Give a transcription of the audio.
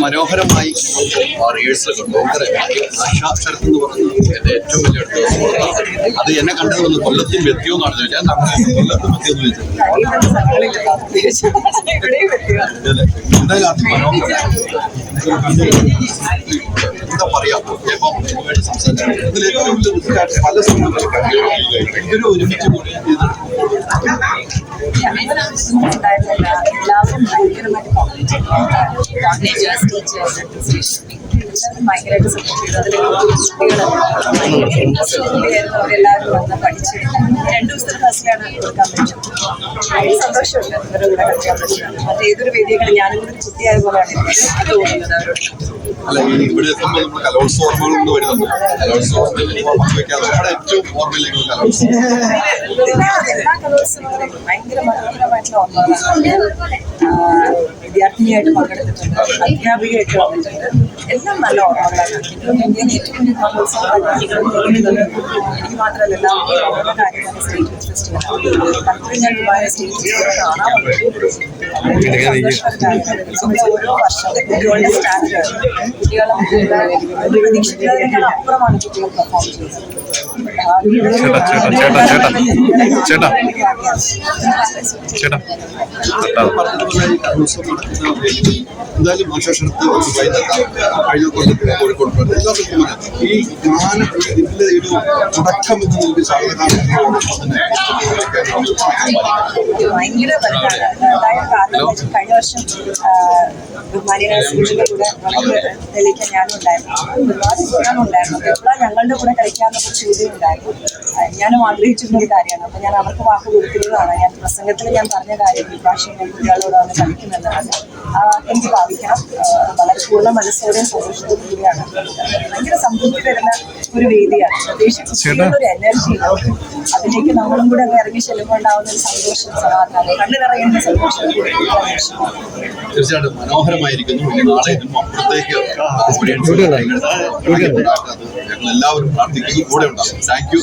മനോഹരമായി റിഹേഴ്സൽ ഭയങ്കര സാക്ഷാത്കാരത്തിൽ എന്ന് പറയുന്നത് എന്റെ ഏറ്റവും വലിയ അടുത്ത സുഹൃത്താണ് അത് എന്നെ കണ്ടത് വന്ന് കൊല്ലത്തും വ്യക്തിയോ എന്നാണ് ചോദിച്ചാൽ കൊല്ലത്തും വ്യക്തിയോ എന്ന് ചോദിച്ചത്? എന്തായാലും അതിമനോഹരമാണ് എന്താ പറയാ? ഇപ്പം സംസാരിച്ചു ഇതിൽ ഏറ്റവും വലിയ പല സമയങ്ങളിൽ ഒരുമിച്ച് കൂടി എല്ലാവരും കോർഡിനേറ്റേഴ്സ് ടീച്ചേഴ്സ് അഡ്മിനിസ്ട്രേഷൻ എല്ലാവരും ഭയങ്കരമായിട്ട് സപ്പോർട്ട് ചെയ്തു. അതിൽ കുട്ടികൾ ഇൻട്രസ്റ്റ് ആയിരുന്നു. അവരെല്ലാവരും വന്ന് പഠിച്ച്. രണ്ട് ദിവസത്തെ ക്ലാസ്സിലാണ് കൊടുക്കാൻ പറ്റും. സന്തോഷമുണ്ട് ഇവരുടെ കൂടെ കളിക്കാൻ പറ്റുന്നത് മറ്റേ ഏതൊരു വേദികളും ഞാനും കൂടി കുട്ടിയായ പോലെയാണ് തോന്നുന്നത് അവരോട്. അല്ല ഈ ഇവിടെ എത്തുമ്പോൾ നമ്മൾ കലോത്സവ ഓർമ്മകളൊന്നും വരുന്നുണ്ട് കലോത്സവത്തിൽ പങ്കുവയ്ക്കാതെ നമ്മുടെ ഏറ്റവും ഓർമ്മയിലേക്ക് കലോത്സവം. എല്ലാ കലോത്സവങ്ങളും ഭയങ്കര മനോഹരമായിട്ടുള്ള ഓർമ്മകളാണ്. വിദ്യാർത്ഥിനിയായിട്ട് പങ്കെടുത്തിട്ടുണ്ട് അധ്യാപികയായിട്ട് വന്നിട്ടുണ്ട് എല്ലാം നല്ല ഓർമ്മകളാണ്. ഇന്ത്യയിലെ ഏറ്റവും വലിയ കലോത്സവം എനിക്ക് മാത്രമല്ല എല്ലാവർക്കും ഓരോ കാര്യമാണ് സ്റ്റേറ്റ് ഫെസ്റ്റിവൽ പലപ്പോഴും ഞാൻ ദുബായ് സ്റ്റേറ്റ് ഫെസ്റ്റിവൽ വന്നിട്ടുണ്ട് ഓരോ വർഷത്തെ കുട്ടികളുടെ സ്റ്റാൻഡേർഡ് കുട്ടികളും പ്രതീക്ഷിക്കുന്നതിനേക്കാൾ അപ്പുറമാണ് കുട്ടികൾ പെർഫോം ചെയ്യുന്നത്. ചേട്ടാ, ചേട്ടാ, ചേട്ടാ, എന്തായാലും ദുബായി നിന്നെത്താം കഴിഞ്ഞ കൊല്ലത്ത് കോഴിക്കോട്. ഈ ഗാനം ഇതിന്റെ ഒരു തുടക്കം എന്ന് നമുക്ക് കാരണം കഴിഞ്ഞ വർഷം ബഹുമാനിയുടെ സൂചിയുടെ കൂടെ നമുക്ക് തെളിയിക്കാൻ ഞാനും ഉണ്ടായിരുന്നു. ഒരുപാട് അപ്പോൾ എപ്പോഴാണ് ഞങ്ങളുടെ കൂടെ കളിക്കാമെന്നൊക്കെ ചോദ്യം ഉണ്ടായിരുന്നു. ഞാനും ആഗ്രഹിച്ചിരുന്ന ഒരു കാര്യമാണ്. അപ്പോൾ ഞാൻ അവർക്ക് വാക്ക് കൊടുത്തിരുന്നതാണ് ഞാൻ പ്രസംഗത്തിൽ ഞാൻ പറഞ്ഞ കാര്യം ഈ ഞാൻ കുട്ടികളോട് വന്ന് കളിക്കുന്നുള്ളതാണ് എനിക്ക് ഭാവിക്കണം. പൂർണ മനസ്സോടെയും സന്തോഷത്തോടും കൂടിയാണ് ഭയങ്കര സംതൃപ്തി തരുന്ന ഒരു വേദിയാണ്. പ്രത്യേകിച്ച് ഒരു എനർജി അതിലേക്ക് നമ്മളും കൂടെ അങ്ങ് ഇറങ്ങി ചെല്ലുമ്പോൾ ഉണ്ടാവുന്ന ഒരു സന്തോഷം സമാധാനം കണ്ണു നിറയുന്ന സന്തോഷം. തീർച്ചയായിട്ടും മനോഹരമായിരിക്കുന്നു. ഇനി നാളെ ഇതിനും അപ്പുറത്തേക്ക് ഓഡിയൻസ് ഞങ്ങൾ എല്ലാവരും പ്രാർത്ഥിക്കുന്നു. കൂടെ ഉണ്ടാകും. Thank you